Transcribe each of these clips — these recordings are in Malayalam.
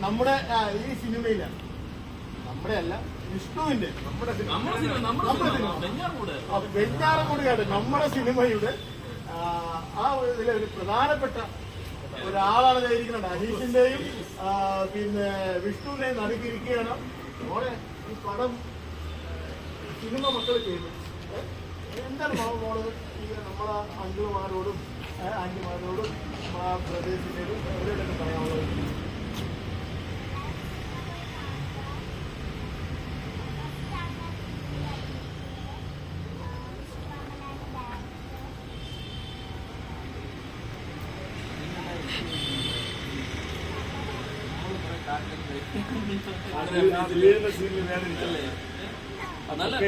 നമ്മുടെ ഈ സിനിമയിലാണ് നമ്മുടെ അല്ല വിഷ്ണുവിന്റെ നമ്മുടെ. വെഞ്ഞാറമൂട് നമ്മുടെ സിനിമയുടെ ആ, ഇതിലെ ഒരു പ്രധാനപ്പെട്ട ഒരാളാണ് ഇരിക്കുന്നത് അനീഷിന്റെയും പിന്നെ വിഷ്ണുവിന്റെയും നടുക്കിരിക്കുകയാണ് മോളെ ഈ പടം സിനിമ മക്കൾ ചെയ്യുന്നു? എന്താണ് മോൾ നമ്മളെ അങ്കിളുമാരോടും അഞ്ചുമാരോടും ആന്റിമാരോടും ആ പ്രദേശത്തിനോടും അവരോടൊക്കെ പറയാനുള്ളത്?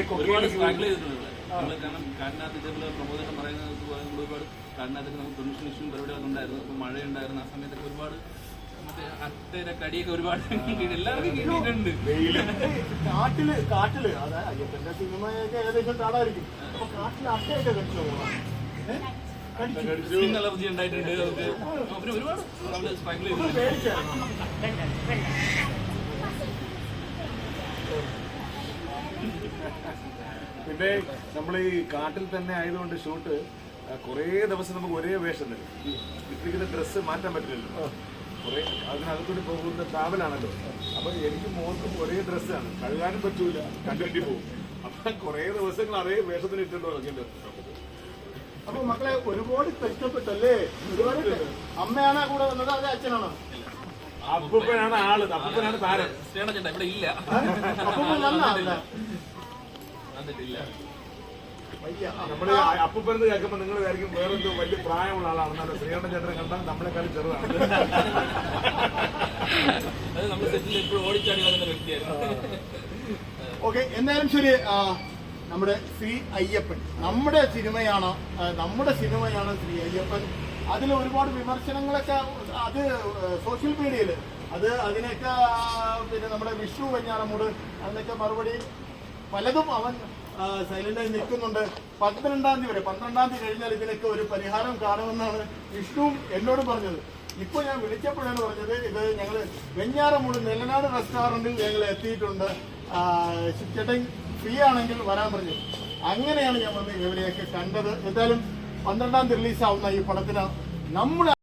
കൊക്കയിൽ ഒരുപാട് സ്ട്രഗിൾ ചെയ്തിട്ടുണ്ട് നമ്മൾ കാരണം കാടിനകത്ത് ഇതേപോലെ പ്രബോധനം പറയുന്നത് ഒരുപാട് കാടിനകത്തൊക്കെ നമുക്ക് പൊല്യൂഷൻ ഇഷ്യൂ പരിപാടികളൊക്കെ ഉണ്ടായിരുന്നു അപ്പൊ മഴയുണ്ടായിരുന്നു ആ സമയത്തൊക്കെ ഒരുപാട് മറ്റേ അട്ടയുടെ കടിയൊക്കെ ഒരുപാട് എല്ലാവർക്കും കിട്ടിയിട്ടുണ്ട് കാട്ടിൽ കാട്ടിൽ. അതായത് സിനിമയൊക്കെ ഏകദേശം കാണാതിരിക്കും. അട്ടയൊക്കെ കടിച്ചു പോകണം കടിച്ചു. സ്കിൻ അലർജി ഉണ്ടായിട്ടുണ്ട്. നമുക്ക് പിന്നെ ഒരുപാട് നമ്മൾ സ്ട്രഗിൾ പിന്നെ നമ്മൾ ഈ കാട്ടിൽ തന്നെ ആയതുകൊണ്ട് ഷൂട്ട് കുറേ ദിവസം നമുക്ക് ഒരേ വേഷം തരും. ഇട്ടിരിക്കുന്ന ഡ്രസ്സ് മാറ്റാൻ പറ്റില്ലല്ലോ. കുറെ അതിനകത്തൂടി പോകുന്ന ട്രാവലാണല്ലോ അപ്പൊ എനിക്ക് മോർക്കും ഒരേ ഡ്രസ്സാണ്. കഴുകാനും പറ്റൂല. കണ്ടിട്ട് പോകും അപ്പൊ കൊറേ ദിവസങ്ങൾ അതേ വേഷത്തിന് ഇട്ടിട്ട് ഇറങ്ങേണ്ടി വരും. അപ്പൊ മക്കളെ ഒരുപാട് കഷ്ടപ്പെട്ടല്ലേ? ഒരുപാട് അമ്മയാണ് കൂടെ വന്നത് അതെ അച്ഛനാണോ? അപ്പൂപ്പനാണ് ആൾ. അപ്പൂപ്പനാണ് താരം. ഇവിടെ ഇല്ല. നമ്മൾ അപ്പൂപ്പനെന്ന് കേൾക്കുമ്പോ നിങ്ങൾ വിചാരിക്കും വേറെന്തോ വലിയ പ്രായമുള്ള ആളാണെന്നാലും ശ്രീകണ്ഠൻ ചേട്ടനെ കണ്ടാൽ നമ്മളെക്കാൾ ചെറുതാണ്. അത് നമ്മൾ സെറ്റിൽ എപ്പോഴും ഓടിച്ചാടി വരുന്ന വ്യക്തിയായിരുന്നു. ഓക്കെ എന്തായാലും ശരി. നമ്മുടെ ശ്രീ അയ്യപ്പൻ. നമ്മുടെ സിനിമയാണ് നമ്മുടെ സിനിമയാണ് ശ്രീ അയ്യപ്പൻ. അതിൽ ഒരുപാട് വിമർശനങ്ങളൊക്കെ അത് സോഷ്യൽ മീഡിയയിൽ അത് അതിനൊക്കെ പിന്നെ നമ്മുടെ വിഷ്ണു വെഞ്ഞാറമൂട് അതിനൊക്കെ മറുപടി പലതും അവൻ സൈലന്റായി നിൽക്കുന്നുണ്ട്. പന്ത്രണ്ടാം തീയതി വരെ പന്ത്രണ്ടാം തീയതി കഴിഞ്ഞാൽ ഇതിനൊക്കെ ഒരു പരിഹാരം കാണുമെന്നാണ് വിഷ്ണുവും എന്നോട് പറഞ്ഞത്. ഇപ്പൊ ഞാൻ വിളിച്ചപ്പോഴാണ് പറഞ്ഞത് ഇത് ഞങ്ങൾ വെഞ്ഞാറമൂട് നെല്ലനാട് റെസ്റ്റോറന്റിൽ ഞങ്ങൾ എത്തിയിട്ടുണ്ട്. ചേട്ടൻ ഫ്രീ ആണെങ്കിൽ വരാൻ പറഞ്ഞു. അങ്ങനെയാണ് ഞാൻ വന്ന് ഇവരെയൊക്കെ കണ്ടത്. എന്തായാലും പന്ത്രണ്ടാം തീയതി റിലീസാവുന്ന ഈ പടത്തിന് നമ്മുടെ